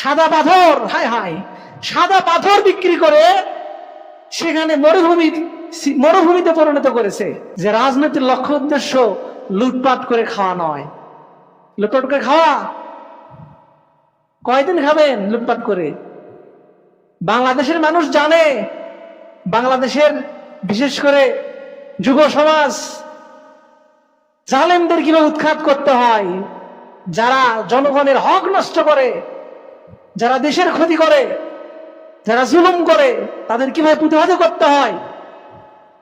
সাদা পাথর, হায় হায়, সাদা পাথর বিক্রি করে সেখানে মরুভূমি, মরুভূমিতে পরিণত করেছে। যে রাজনীতির লক্ষ্য, উদ্দেশ্য লুটপাট করে খাওয়া নয়। লুটপাট করে খাওয়া? কয়দিন খাবেন লুটপাট করে? বাংলাদেশের মানুষ জানে, বাংলাদেশের বিশেষ করে যুব সমাজ, জালেমদের কীভাবে উৎখাত করতে হয়, যারা জনগণের হক নষ্ট করে যারা দেশের ক্ষতি করে, যারা জুলুম করে তাদের কীভাবে প্রতিহত করতে হয়?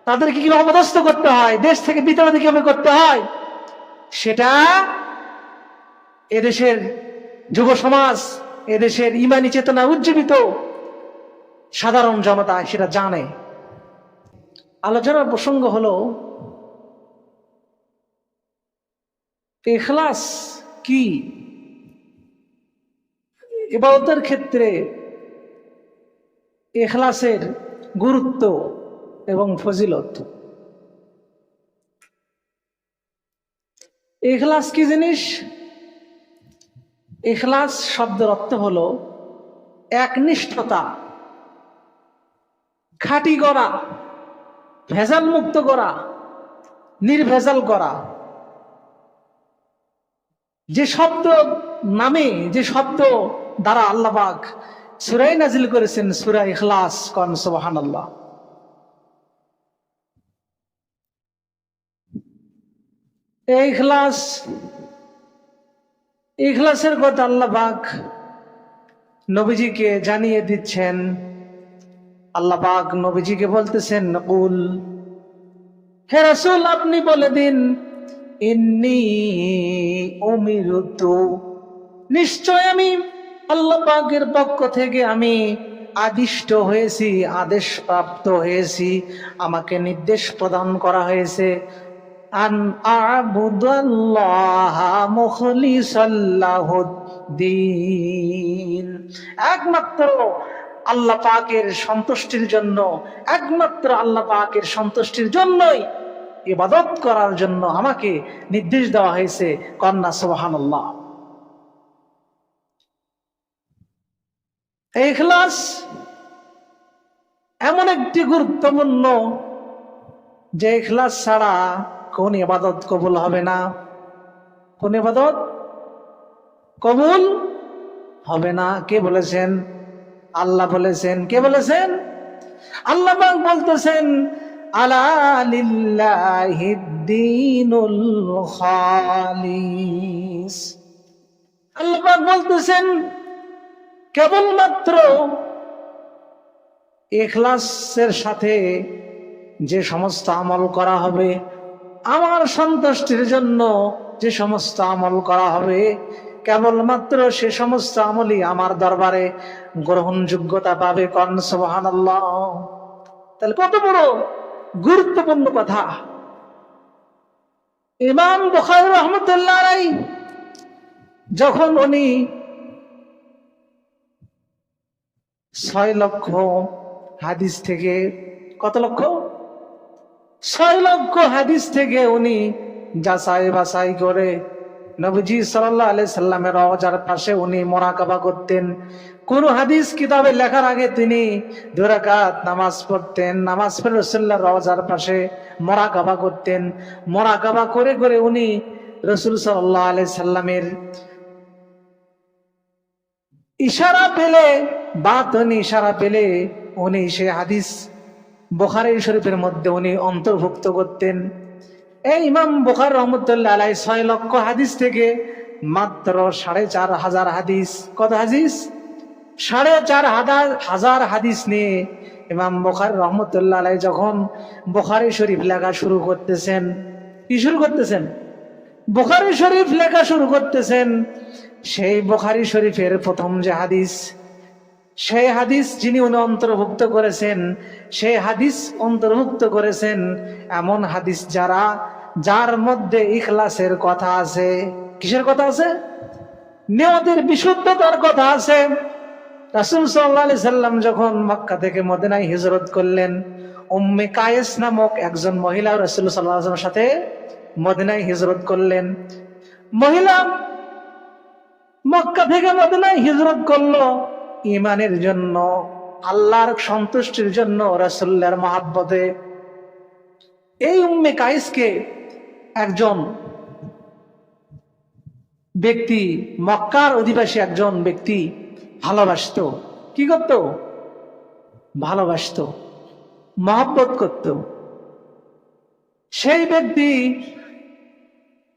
তাদেরকে কীভাবে অপদস্থ করতে হয়? দেশ থেকে বিতাড়িত কীভাবে করতে হয়? সেটা এদেশের যুব সমাজ, এদেশের ইমানি চেতনা উজ্জীবিত সাধারণ জনতা সেটা জানে। আলোচনার প্রসঙ্গ হলো, এখলাস কি? ইবাদতের ক্ষেত্রে এখলাসের গুরুত্ব এবং ফজিলত। এখলাস কি জিনিস? এখলাস শব্দের অর্থ হল একনিষ্ঠতা, খাঁটি করা ভেজাল মুক্ত করা, নির্ভেজাল করা। যে শব্দ নামে, যে শব্দ দ্বারা আল্লাহবাক সুরাই নাজিল করেছেন সুরা ইখলাস কন সুবাহান আল্লাহ ইখলাস, ইখলাসের কথা আল্লাহ নবীজিকে জানিয়ে দিচ্ছেন। আল্লাহ পাক নবীজিকে বলতেছেন নকুল হে রাসূল, আপনি বলে দিন, ইন্নি উমিরতু, নিশ্চয় আমি আল্লাহ পাকের পক্ষ থেকে আমি আদিষ্ট হয়েছি আদেশ প্রাপ্ত হয়েছি, আমাকে নির্দেশ প্রদান করা হয়েছে। একমাত্র আল্লাহ পাকের সন্তুষ্টির জন্য, একমাত্র আল্লাহ পাকের সন্তুষ্টির জন্যই ইবাদত করার জন্য আমাকে নির্দেশ দেওয়া হয়েছে। কন্যা সুবহানাল্লাহ। এই ইখলাস এমন একটি গুরুত্বপূর্ণ যে ইখলাস ছাড়া কোন ইবাদত কবুল হবে না। কোন ইবাদত কবুল হবে না। কে বলেছেন? আল্লাহ বলেছেন। কে বলেছেন? আল্লাহ বলতেছেন, আলা আল্লাহ বলতেছেন কেবলমাত্র এখলাসের সাথে যে সমস্ত আমল করা হবে, আমার সন্তুষ্টির জন্য যে সমস্ত আমল করা হবে, কেবলমাত্র সে সমস্ত আমলই আমার দরবারে গ্রহণযোগ্যতা পাবে কন সুবহান তাহলে কত বড় গুরুত্বপূর্ণ কথা। ইমাম বুখারী রহমতুল্লাহ যখন উনি ছয় লক্ষ হাদিস থেকে, কত লক্ষ? ছয় লক্ষ হাদিস থেকে উনি যাচাই বাছাই করে নবীজি সাল্লাহ আলাই সাল্লামের রওজার পাশে উনি মোরাকাবা করতেন। কোন হাদিস কিতাবে লেখার আগে তিনি নামাজ পড়তেন, নামাজ রসুল্লাহ রওজার পাশে মোরাকাবা করতেন। মোরাকাবা করে করে উনি রসুল সাল্লাহ আলাই সাল্লামের ইশারা পেলে বাতনি ইশারা পেলে উনি সে হাদিস বোখারি শরীফের মধ্যে উনি অন্তর্ভুক্ত করতেন। এই ইমাম বোখার রহমতুল্লাহ আলাই ছয় লক্ষ হাদিস থেকে মাত্র সাড়ে চার হাজার হাদিস। কত হাদিস? সাড়ে চার হাজার হাজার হাদিস নিয়ে ইমাম বোখার রহমতুল্লাহ আলাই যখন বোখারি শরীফ লেখা শুরু করতেছেন, কি শুরু করতেছেন? বোখারি শরীফ লেখা শুরু করতেছেন, সেই বোখারি শরীফের প্রথম যে হাদিস সেই হাদিস যিনি উনি অন্তর্ভুক্ত করেছেন, সেই হাদিস অন্তর্ভুক্ত করেছেন এমন হাদিস যারা, যার মধ্যে ইখলাসের কথা আছে। কিসের কথা আছে? নিয়তের বিশুদ্ধতার কথা আছে। রাসুল সাল্লাহ সাল্লাম যখন মক্কা থেকে মদিনায় হিজরত করলেন, উম্মে কায়েস নামক একজন মহিলা রসুল সাল্লাহ সাথে মদিনায় হিজরত করলেন। মহিলা মক্কা থেকে মদিনায় হিজরত করল। ইমানের জন্য, আল্লাহর সন্তুষ্টির জন্য রাসুল্লাহর মহাব্বতে এই উম্মে কাইসকে একজন ব্যক্তি, মক্কার অধিবাসী একজন ব্যক্তি ভালোবাসতো। কি করত? ভালোবাসতো, মহব্বত করত। সেই ব্যক্তি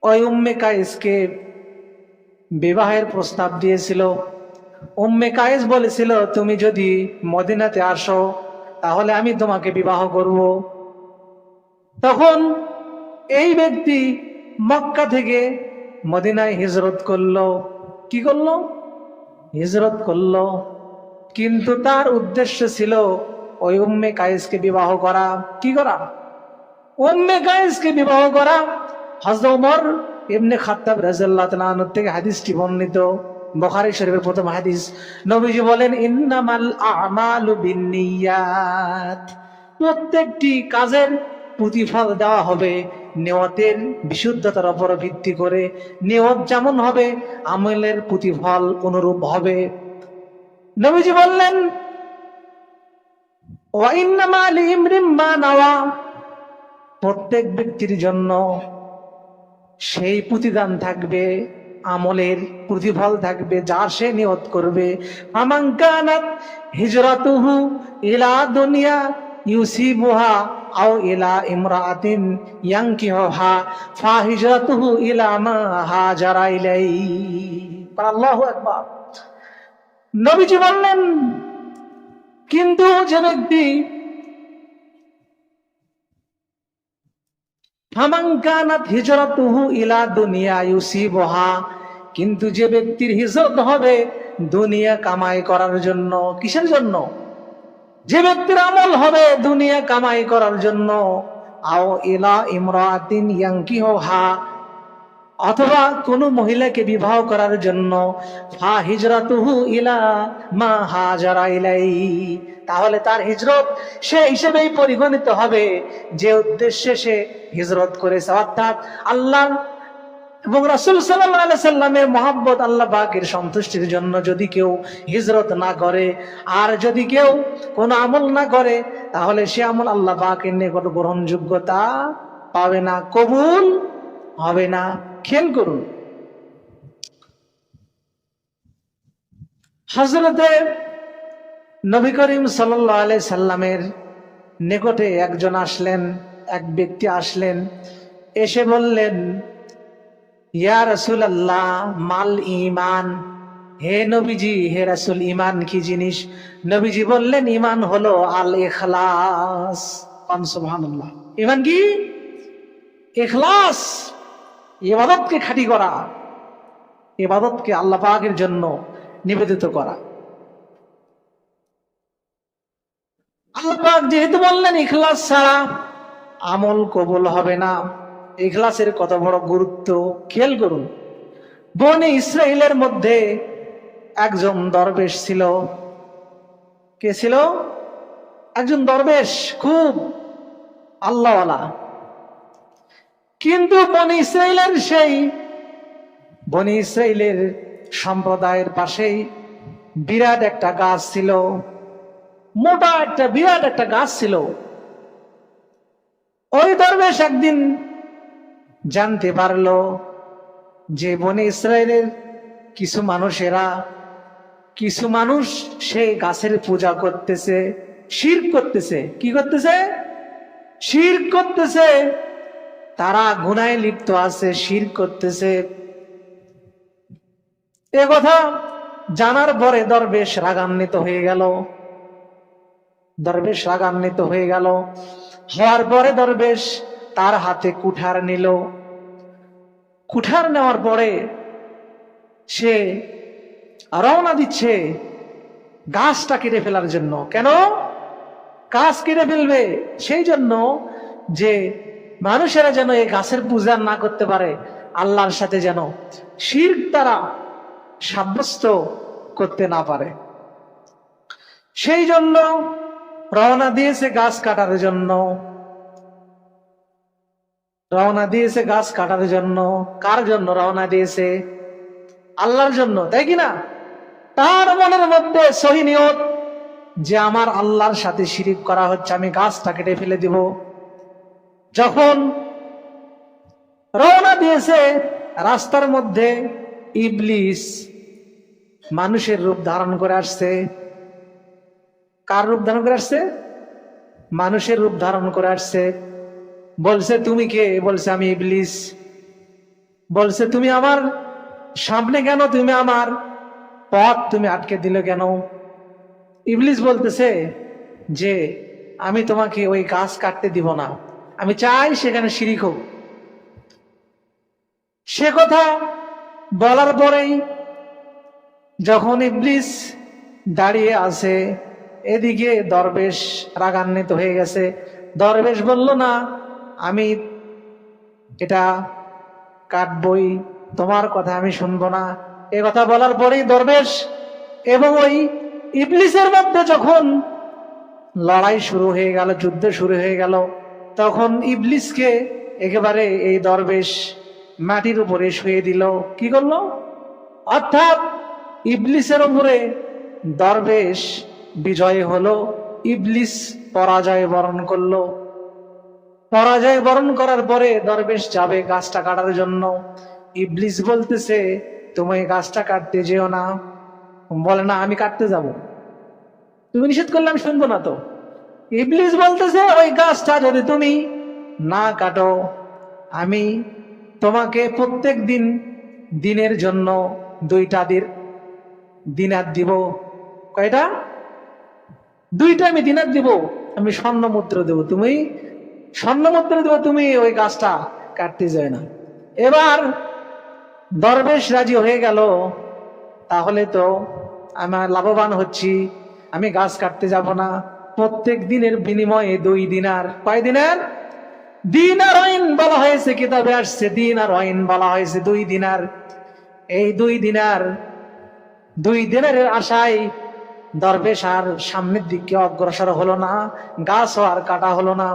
ওই উম্মে কায়েসকে বিবাহের প্রস্তাব দিয়েছিল। উম্মে কায়েস বলেছিল, তুমি যদি মদিনাতে আসো, তাহলে আমি তোমাকে বিবাহ করব। তখন এই ব্যক্তি মক্কা থেকে মদিনায় হিজরত করল। কি করল? হিজরত করল। কিন্তু তার উদ্দেশ্য ছিল ওই উম্মে কায়েসকে বিবাহ করা। কি করা? উম্মে কায়েসকে বিবাহ করা। ওমর ইবনে খাত্তাব রাদিয়াল্লাহু তাআলা থেকে হাদিসটি বর্ণিত। বুখারী শরীফের প্রথম হাদিস। নবীজি বলেন, ইন্নামাল আমালু বিন্নিয়াত। প্রত্যেকটি কাজের প্রতিফল দেওয়া হবে নিয়তের বিশুদ্ধতার উপর ভিত্তি করে। নিয়ত যেমন হবে, আমলের প্রতিফল অনুরূপ হবে। নবীজি বললেন প্রত্যেক ব্যক্তির জন্য সেই প্রতিদান থাকবে। আমলের প্রতিফল থাকবে যা সে নিয়ত করবে। আমাঙ্কানাত হিজরাতুহু ইলা দুনিয়া ইউসিবুহা আও ইলা ইমরাতিন ইয়ানকিহুহা, ফা হিজরাতুহু ইলা মা হাজারা ইলাই আল্লাহু আকবার। নবীজি বললেন, কিন্তু যে ব্যক্তি কিন্তু যে ব্যক্তির হিজরত হবে, দুনিয়া কামাই করার জন্য, কিসের জন্য? যে ব্যক্তির আমল হবে, দুনিয়া কামাই করার জন্য। আও ইলা ইমরাতিন ইয়ানকিহুহা। অথবা কোনো মহিলাকে বিবাহ করার জন্য, ফা হিজরাতুহু ইলা মা হাজারা তাহলে তার হিজরত সে হিসেবেই পরিগণিত হবে। যে উদ্দেশ্যে সে হিজরত করেছে, অর্থাৎ আল্লাহ এবং রাসুল সাল্লামের মহাব্বত আল্লাহ পাকের সন্তুষ্টির জন্য যদি কেউ হিজরত না করে, আর যদি কেউ কোনো আমল না করে, তাহলে সে আমল আল্লাহ পাকের নিকট গ্রহণযোগ্যতা পাবে না, কবুল হবে না। খেয়াল করুন। হজরতে নবী করিম সাল্লাহ সাল্লামের নিকটে একজন আসলেন, এক ব্যক্তি আসলেন, এসে বললেন, ইয়া রসুল আল্লাহ মাল ইমান হে নবীজি, হে রাসুল ইমান কি জিনিস? নবীজি বললেন ইমান হলো আল এখলাস ইমান কি? এখলাস ইবাদতকে খাঁটি করা ইবাদতকে আল্লাহ পাকের জন্য নিবেদিত করা। আল্লাহ পাক যেহেতু বললেন, ইখলাস ছাড়া আমল কবুল হবে না। ইখলাসের কত বড় গুরুত্ব, খেয়াল করুন। বনে ইসরায়েলের মধ্যে একজন দরবেশ ছিল। কে ছিল? একজন দরবেশ, খুব আল্লাহওয়ালা। কিন্তু বনি ইসরায়েলের সেই, বনি ইসরায়েলের সম্প্রদায়ের পাশেই বিরাট একটা গাছ ছিল, মোটা একটা, বিরাট একটা গাছ ছিল। ওই দরবেশ একদিন জানতে পারল যে বনে ইসরায়েলের কিছু মানুষেরা, কিছু মানুষ সেই গাছের পূজা করতেছে, শির করতেছে। কি করতেছে? শির করতেছে। তারা গুনায় লিপ্ত আছে, শির করতেছে। এ কথা জানার পরে দরবেশ রাগান্বিত হয়ে গেল। দরবেশ রাগান্বিত হয়ে গেল। হওয়ার পরে দরবেশ তার হাতে কুঠার নিল। কুঠার নেওয়ার পরে সে রওনা দিচ্ছে গাছটা কেটে ফেলার জন্য। কেন? গাছ কেটে ফেলবে সেই জন্য যে মানুষেরা যেন এই গাছের পূজা না করতে পারে, আল্লাহর সাথে যেন শির তারা সাব্যস্ত করতে না পারে। সেই জন্য রওনা দিয়েছে গাছ কাটার জন্য। রওনা দিয়েছে গাছ কাটার জন্য। কার জন্য রওনা দিয়েছে? আল্লাহর জন্য, তাই কি না? তার মনের মধ্যে সহি নিয়ত যে আমার আল্লাহর সাথে শিরিক করা হচ্ছে, আমি গাছটা কেটে ফেলে দিব। যখন রওনা দিয়েছে রাস্তার মধ্যে ইবলিস মানুষের রূপ ধারণ করে আসছে। কার রূপ ধারণ করে আসছে? মানুষের রূপ ধারণ করে আসছে। বলছে, তুমি কে? বলছে, আমি ইবলিস। বলছে, তুমি আমার সামনে কেন? তুমি আমার পথ তুমি আটকে দিলে কেন? ইবলিস বলতেছে যে, আমি তোমাকে ওই গাছ কাটতে দিব না। আমি চাই সেখানে শিরিক হোক। সে কথা বলার পরেই যখন ইবলিস দাঁড়িয়ে আছে, এদিকে দরবেশ রাগান্বিত হয়ে গেছে। দরবেশ বলল, না, আমি এটা কাটবই, তোমার কথা আমি শুনব না। এ কথা বলার পরেই দরবেশ এবং ওই ইবলিসের মধ্যে যখন লড়াই শুরু হয়ে গেল, যুদ্ধ শুরু হয়ে গেল তখন ইবলিসকে একেবারে এই দরবেশ মাটির উপরে শুয়ে দিল। কি করল? অর্থাৎ ইবলিসের উপরে দরবেশ বিজয় হলো, ইবলিস পরাজয় বরণ করল। পরাজয় বরণ করার পরে দরবেশ যাবে গাছটা কাটার জন্য। ইবলিস বলতেছে, তুমি গাছটা কাটতে যেও না। বলে, না, আমি কাটতে যাব। তুমি নিষেধ করলে আমি শুনব না তো। ইবলিস বলতেছে, ওই গাছটা যদি তুমি না কাটো, আমি তোমাকে প্রত্যেক দিন দিনের জন্য দুইটা দিন, দিনার দিব। কয়টা? দুইটা আমি দিনার দিব, আমি স্বর্ণ মুদ্র দেব। তুমি স্বর্ণ মুদ্র দেব, তুমি ওই গাছটা কাটতে যায় না। এবার দরবেশ রাজি হয়ে গেল, তাহলে তো আমার লাভবান হচ্ছি, আমি গাছ কাটতে যাব না। প্রত্যেক দিনের বিনিময়ে দুই দিনার, কয় দিনের? দিন আর অইন বলা হয়েছে, কিতাবে আসছে দিন আর অইন বলা হয়েছে, দুই দিনার। এই দুই দিনার, দুই দিনারের আশায় দরবেশ আর সামনের দিকে অগ্রসর হলো না গাছ আর কাটা হলো না।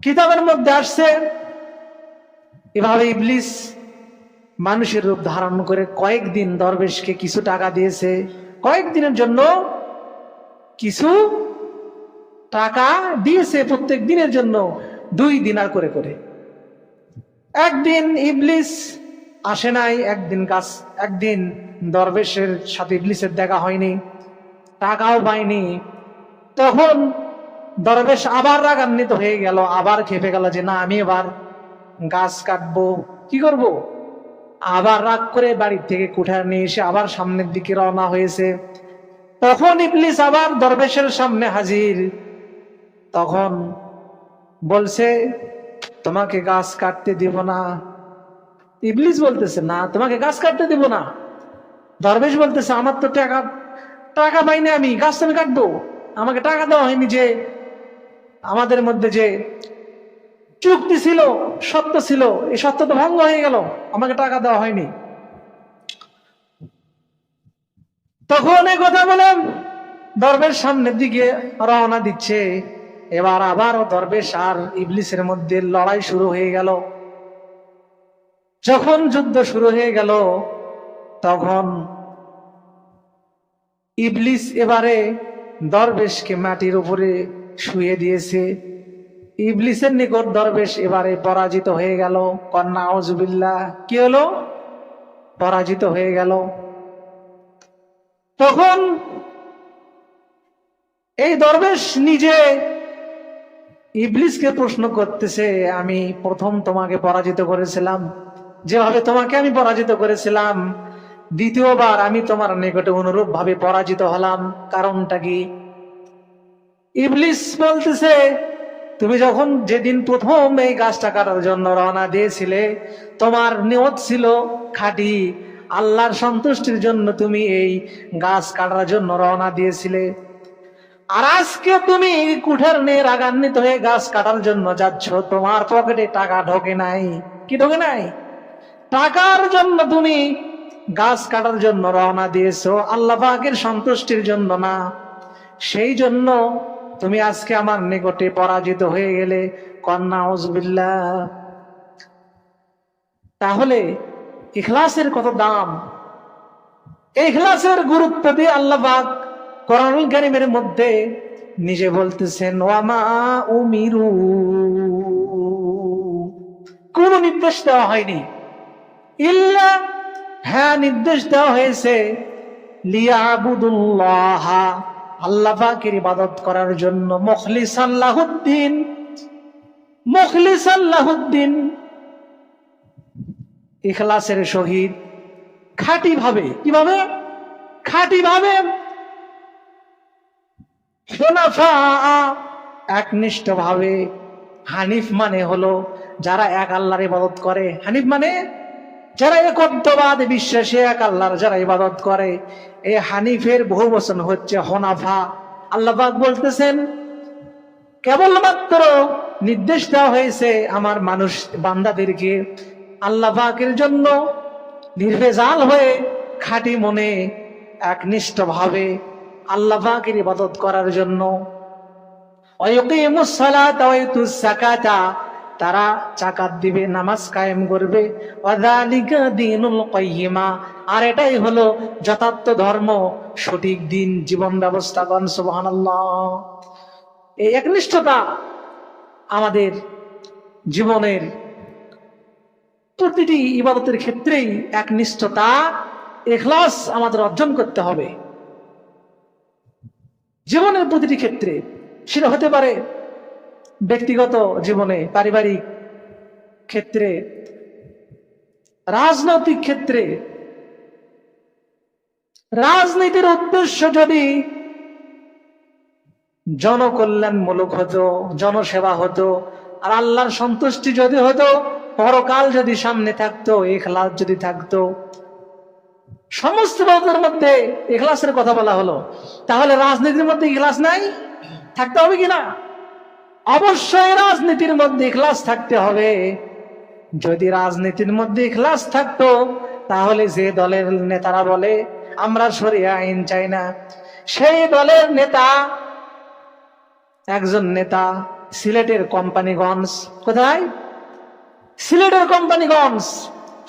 কিতাবের মধ্যে আসছে, এভাবে ইবলিস মানুষের রূপ ধারণ করে কয়েকদিন দরবেশকে কিছু টাকা দিয়েছে। কয়েকদিনের জন্য কিছু টাকা দিয়েছে প্রত্যেক দিনের জন্য, দুই দিনার করে করে। একদিন ইবলিস আসে নাই, একদিন গাছ, একদিন দরবেশের সাথে ইবলিসের দেখা হয়নি, টাকাও পায়নি। তখন দরবেশ আবার রাগান্বিত হয়ে গেল, আবার খেপে গেল যে, না, আমি এবার গাছ কাটবো, কি করব? আবার রাগ করে বাড়ির থেকে কুঠার নিয়ে এসে আবার সামনের দিকে রওনা হয়েছে। তখন ইবলিস আবার দরবেশের সামনে হাজির। তখন বলছে, তোমাকে গাছ কাটতে দিব না। ইবলিস বলতেছে, না, তোমাকে গাছ কাটতে দিব না। দরবেশ বলতেছে, আমার তো টাকা টাকা পাইনি আমি, গাছ তো আমি কাটবো। আমাকে টাকা দেওয়া হয়নি যে, আমাদের মধ্যে যে চুক্তি ছিল, সত্য ছিল, এই সত্য তো ভঙ্গ হয়ে গেল, আমাকে টাকা দেওয়া হয়নি। তখন এই কথা বলেন, দরবেশ সামনের দিকে রওনা দিচ্ছে। এবার আবারও দরবেশ আর ইবলিসের মধ্যে লড়াই শুরু হয়ে গেল। যখন যুদ্ধ শুরু হয়ে গেল, তখন ইবলিস এবারে দরবেশকে মাটির উপরে শুয়ে দিয়েছে। ইবলিসের নিকট দরবেশ এবারে পরাজিত হয়ে গেল। কন্যা আউজবিল্লা কি হলো? পরাজিত হয়ে গেল। তখন এই দরবেশ নিজে ইবলিসকে প্রশ্ন করতেছে, আমি প্রথম তোমাকে পরাজিত করেছিলাম। যেভাবে তোমাকে আমি পরাজিত করেছিলাম, দ্বিতীয়বার আমি তোমার নিকটে অনুরূপ ভাবে পরাজিত হলাম। কারণটা কি? ইবলিস বলতেছে, তুমি যখন যেদিন প্রথম এই গাছটা কাটার জন্য রওনা দিয়েছিলে, তোমার নিয়ত ছিল খাঁটি আল্লাহর সন্তুষ্টির জন্য তুমি এই গাছ কাটার জন্য রওনা দিয়েছিলে। আর আজকে তুমি কুঠার নিয়ে রাগান্বিত হয়ে গাছ কাটার জন্য যাচ্ছ। তোমার পকেটে টাকা ঢোকে নাই। কি ঢোকে নাই? টাকার জন্য তুমি গাছ কাটার জন্য রওনা দিয়েছ। আল্লাহ সন্তুষ্টির জন্য না। সেই জন্য তুমি আজকে আমার নিকটে পরাজিত হয়ে গেলে। কন্যা তাহলে ইখলাসের কত দাম? ইখলাসের গুরুত্ব দিয়ে আল্লাহ পাক কোরআনুল মধ্যে নিজে বলতেছেন, ওয়ামা উমিরু। কোন নির্দেশ দেওয়া হয়নি। ইল্লা হ্যাঁ নির্দেশ দেওয়া হয়েছে, লিয়াবুদুল্লাহ। আল্লাহ ইবাদত করার জন্য। মুখলিস আল্লাহুদ্দিন মুখলিস আল্লাহুদ্দিন ইখলাসের শহীদ খাঁটি ভাবে কীভাবে? খাঁটি ভাবে একনিষ্ঠ ভাবে হানিফ মানে হলো যারা এক আল্লাহর ইবাদত করে। হানিফ মানে যারা একত্ববাদ বিশ্বাসে এক আল্লাহর যারা ইবাদত করে। এই হানিফের বহু বচন হচ্ছে হনাফা। আল্লাহ বলতেছেন, কেবলমাত্র নির্দেশ দেওয়া হয়েছে আমার মানুষ, বান্দাদেরকে আল্লাহ পাকের জন্য নির্ভেজাল হয়ে খাঁটি মনে একনিষ্ঠ ভাবে আল্লাহ পাকের ইবাদত করার জন্য। তারা চাকাত দিবে, নামাজ কায়েম করবে। আর এটাই হলো যথার্থ ধর্ম, সঠিক দিন, জীবন ব্যবস্থা কন সুবহানাল্লাহ। এই একনিষ্ঠতা আমাদের জীবনের প্রতিটি ইবাদতের ক্ষেত্রেই একনিষ্ঠতা এখলাস আমাদের অর্জন করতে হবে। জীবনের প্রতিটি ক্ষেত্রে সেটা হতে পারে ব্যক্তিগত জীবনে, পারিবারিক ক্ষেত্রে, রাজনৈতিক ক্ষেত্রে। রাজনীতির উদ্দেশ্য যদি জনকল্যাণমূলক হতো, জনসেবা হতো, আর আল্লাহর সন্তুষ্টি যদি হতো পরকাল যদি সামনে থাকতো, এখলাস যদি থাকতো, সমস্ত বাবদের মধ্যে এখলাসের কথা বলা হলো। তাহলে রাজনীতির মধ্যে ইখলাস নাই? থাকতে হবে কিনা অবশ্যই রাজনীতির মধ্যে ইখলাস থাকতে হবে। যদি রাজনীতির মধ্যে ইখলাস থাকতো, তাহলে যে দলের নেতারা বলে, আমরা সরিয়া আইন চাই না। সেই দলের নেতা, একজন নেতা, সিলেটের কোম্পানিগঞ্জ কোথায়? সিলেটের কোম্পানিগঞ্জ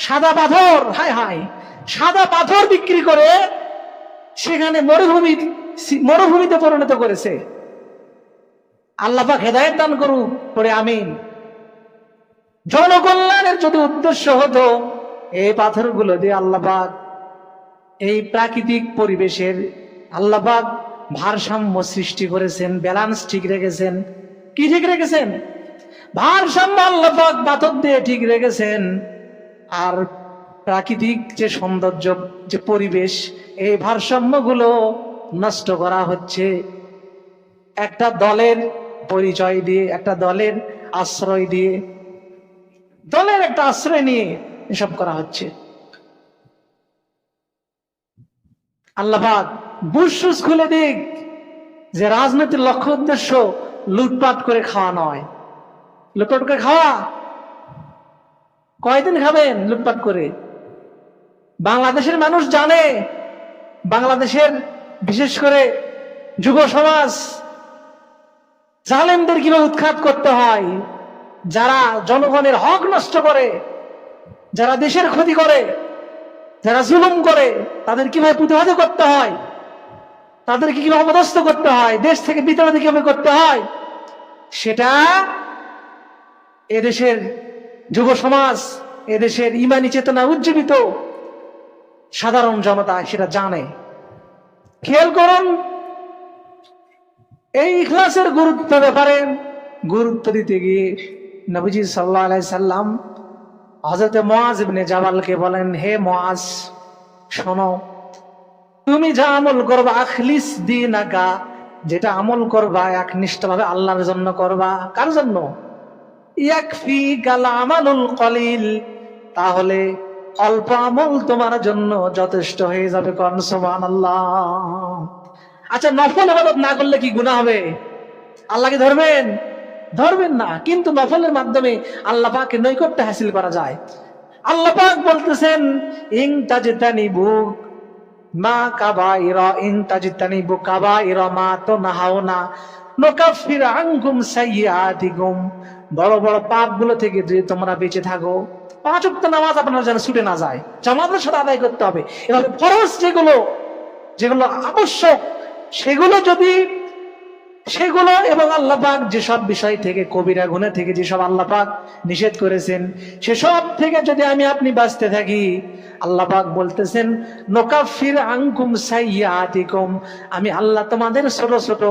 সাদা পাথর হাই হাই সাদা পাথর বিক্রি করে সেখানে মরুভূমি, মরুভূমিতে পরিণত করেছে। আল্লাপাক হেদায়ত দান করুক, পরে আমিন। জনকল্যাণের যদি উদ্দেশ্য হতো, এই পাথরগুলো দিয়ে আল্লাপাক এই প্রাকৃতিক পরিবেশের আল্লাপাক ভারসাম্য সৃষ্টি করেছেন ব্যালান্স ঠিক রেখেছেন। কি ঠিক রেখেছেন? ভারসাম্য আল্লাপাক পাথর দিয়ে ঠিক রেখেছেন। আর প্রাকৃতিক যে সৌন্দর্য, যে পরিবেশ, এই ভারসাম্যগুলো নষ্ট করা হচ্ছে। একটা দলের পরিচয় দিয়ে, একটা দলের আশ্রয় দিয়ে, দলের একটা আশ্রয় নিয়ে এসব করা হচ্ছে। আল্লাহাক বুসুস খুলে দিক যে রাজনীতির লক্ষ্য উদ্দেশ্য লুটপাট করে খাওয়া নয়। লুটপাট করে খাওয়া। কয়দিন খাবেন লুটপাট করে? বাংলাদেশের মানুষ জানে, বাংলাদেশের বিশেষ করে যুব সমাজ, জালেমদের কীভাবে উৎখাত করতে হয়, যারা জনগণের হক নষ্ট করে, যারা দেশের ক্ষতি করে, যারা জুলুম করে, তাদের কীভাবে প্রতিহত করতে হয়, তাদেরকে কীভাবে অপদস্থ করতে হয়, দেশ থেকে বিতাড়িত কীভাবে করতে হয়, সেটা এদেশের যুব সমাজ এদেশের ইমানি চেতনা উজ্জীবিত সাধারণ জনতা সেটা জানে। খেয়াল করুন, এই ইখলাসের গুরুত্ব ব্যাপারে গুরুত্ব দিতে গিয়ে নবীজি সাল্লাহ সাল্লাম হজরত মোয়াজ ইবনে জাবালকে বলেন, হে মোয়াজ শোনো, তুমি যা আমল করবা, আখলিস দিন আকা যেটা আমল করবা একনিষ্ঠ ভাবে আল্লাহর জন্য করবা, কার জন্য? ইয়াকফি গাল আমালুল কলিল। তাহলে অল্প আমল তোমার জন্য যথেষ্ট হয়ে যাবে কন, সুবহানাল্লাহ। আচ্ছা নফল ইবাদত না করলে কি গুনাহ হবে? আল্লাহকে ধরবেন? ধরবেন না, কিন্তু নফলের মাধ্যমে আল্লাহ পাকে নৈকট্য হাসিল করা যায়। আল্লাহ পাক বলতেছেন ইং তাজিতানি বুক মা কাবা ইরা ইং তাজিতানি বুক কাবা ইরা মা তো নাহাও না নোকাফির বড় বড় পাপগুলো থেকে যদি তোমরা বেঁচে থাকো, পাঁচ নামাজ আপনার যেন ছুটে না যায়। জামাতের সাথে আদায় করতে হবে। এভাবে ফরজ যেগুলো যেগুলো আবশ্যক, সেগুলো যদি, সেগুলো এবং আল্লাহ পাক যেসব বিষয় থেকে, কবিরা গুণে থেকে যেসব আল্লাহ পাক নিষেধ করেছেন, সেসব থেকে যদি আমি আপনি বাঁচতে থাকি আল্লাহ পাক বলতেছেন, নোকাফির আঙ্কুম সাইয়াতিকুম আমি আল্লাহ তোমাদের ছোট ছোট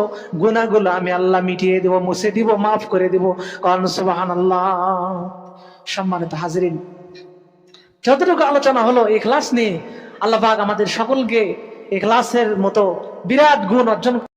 গুণাগুলো আমি আল্লাহ মিটিয়ে দেব, মুছে দিব, মাফ করে দিব। কারণ সুবাহান আল্লাহ সম্মানিত হাজরিন, যতটুকু আলোচনা হলো এখলাস নিয়ে আল্লাহ আমাদের সকলকে এখলাসের মতো বিরাট গুণ অর্জন